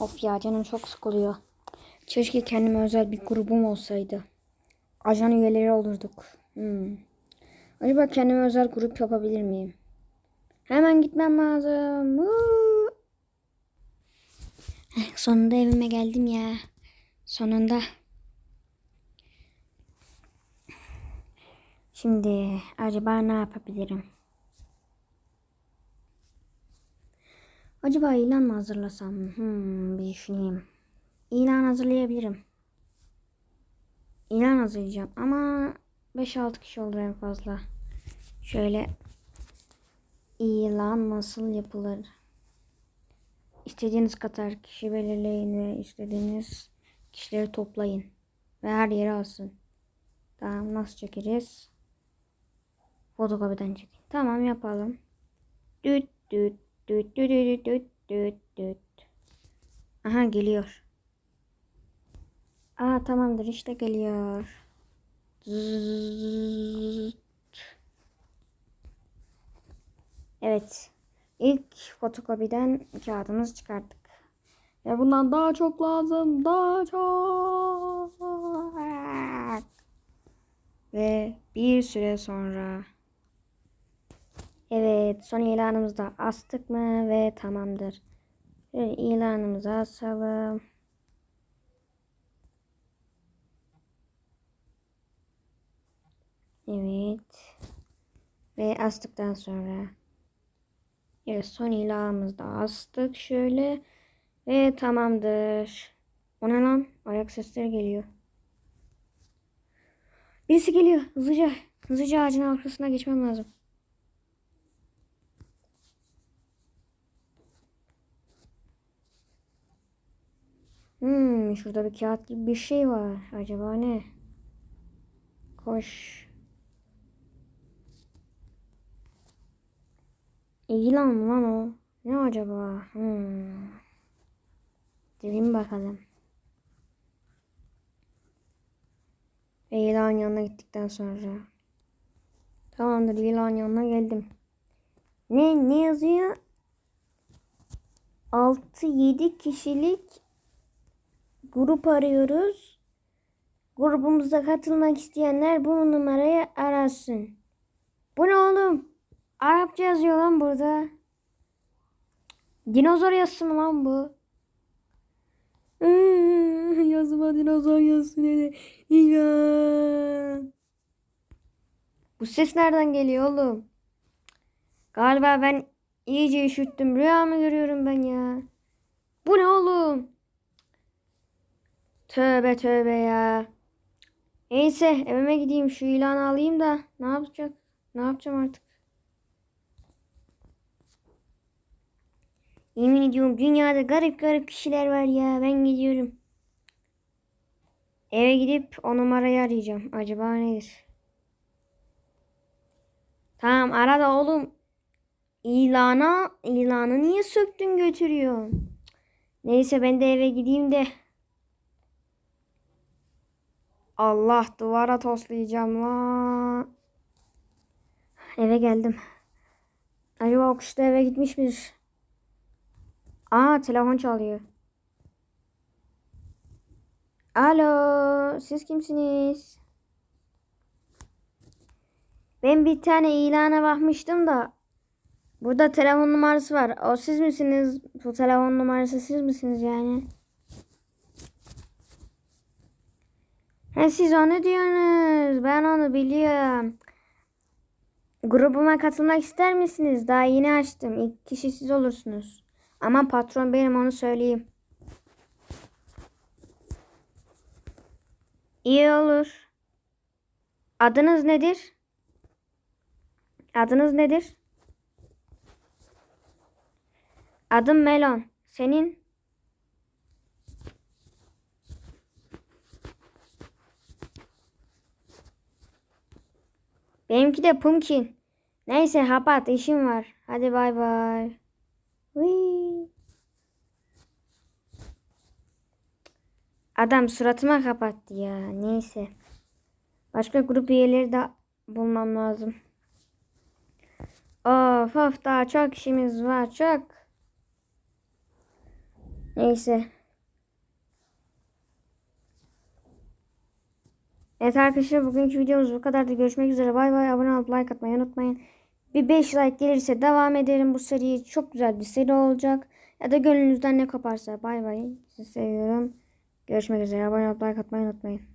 Of ya canım çok sıkılıyor. Keşke kendime özel bir grubum olsaydı. Ajan üyeleri olurduk. Hmm. Acaba kendime özel grup yapabilir miyim? Hemen gitmem lazım. Woo! Heh, Sonunda evime geldim ya. Sonunda. Şimdi acaba ne yapabilirim? Acaba ilan mı hazırlasam? Hmm, bir düşüneyim. İlan hazırlayabilirim. İlan hazırlayacağım ama 5-6 kişi olur en fazla. Şöyle ilan nasıl yapılır? İstediğiniz kadar kişi belirleyin ve istediğiniz kişileri toplayın. Ve her yere alsın. Tamam nasıl çekeceğiz? Fotokopiden çekin. Tamam yapalım. Düt düt düt düt düt düt düt düt. Aha geliyor. Aa tamamdır işte geliyor. Evet. İlk fotokopiden kağıdımızı çıkarttık. Ve bundan daha çok lazım. Daha çok. Ve bir süre sonra Evet son ilanımızı da astık mı ve tamamdır. Şöyle ilanımızı asalım. Evet. Ve astıktan sonra Evet son ilanımızı da astık şöyle. Ve tamamdır. O ne lan? Ayak sesleri geliyor. Birisi geliyor. Hızlıca. Hızlıca ağacın arkasına geçmem lazım. Hmm, şurada bir kağıt gibi bir şey var. Acaba ne? Koş. İlan mı lan o? Ne acaba? Hmm. Gidelim bakalım. İlan yanına gittikten sonra. Tamamdır ilan yanına geldim. Ne ne yazıyor? 6-7 kişilik grup arıyoruz. Grubumuza katılmak isteyenler bu numarayı arasın. Bu ne oğlum? Arapça yazıyor lan burada. Dinozor yazısı mı lan bu? Yazıma dinozor yazsın hele. Bu ses nereden geliyor oğlum? Galiba ben iyice üşüttüm. Rüya mı görüyorum ben ya? Bu ne oğlum? Tövbe tövbe ya. Neyse evime gideyim şu ilanı alayım da ne yapacak? Ne yapacağım artık? Yemin ediyorum dünyada garip garip kişiler var ya. Ben gidiyorum. Eve gidip o numarayı arayacağım. Acaba nedir? Tamam ara da oğlum. İlana, ilanı niye söktün götürüyorsun? Neyse ben de eve gideyim de. Allah duvara toslayacağım la. Eve geldim. Acaba o kuş da eve gitmiş midir? Aa telefon çalıyor. Alo, siz kimsiniz? Ben bir tane ilana bakmıştım da burada telefon numarası var. O siz misiniz? Bu telefon numarası siz misiniz yani? He siz onu diyorsunuz. Ben onu biliyorum. Grubuma katılmak ister misiniz? Daha yeni açtım. İlk kişi siz olursunuz. Ama patron benim onu söyleyeyim. İyi olur. Adınız nedir? Adınız nedir? Adım Melon. Senin? Benimki de Pumpkin. Neyse kapat işim var. Hadi bay bay. Adam suratıma kapattı ya. Neyse. Başka grup üyeleri de bulmam lazım. Of of daha çok işimiz var çok. Neyse. Evet arkadaşlar bugünkü videomuz bu kadar da görüşmek üzere. Bay bay. Abone olup like atmayı unutmayın. Bir 5 like gelirse devam ederim bu seriyi. Çok güzel bir seri olacak. Ya da gönlünüzden ne koparsa. Bay bay. Sizi seviyorum. Görüşmek üzere. Abone olup like atmayı unutmayın.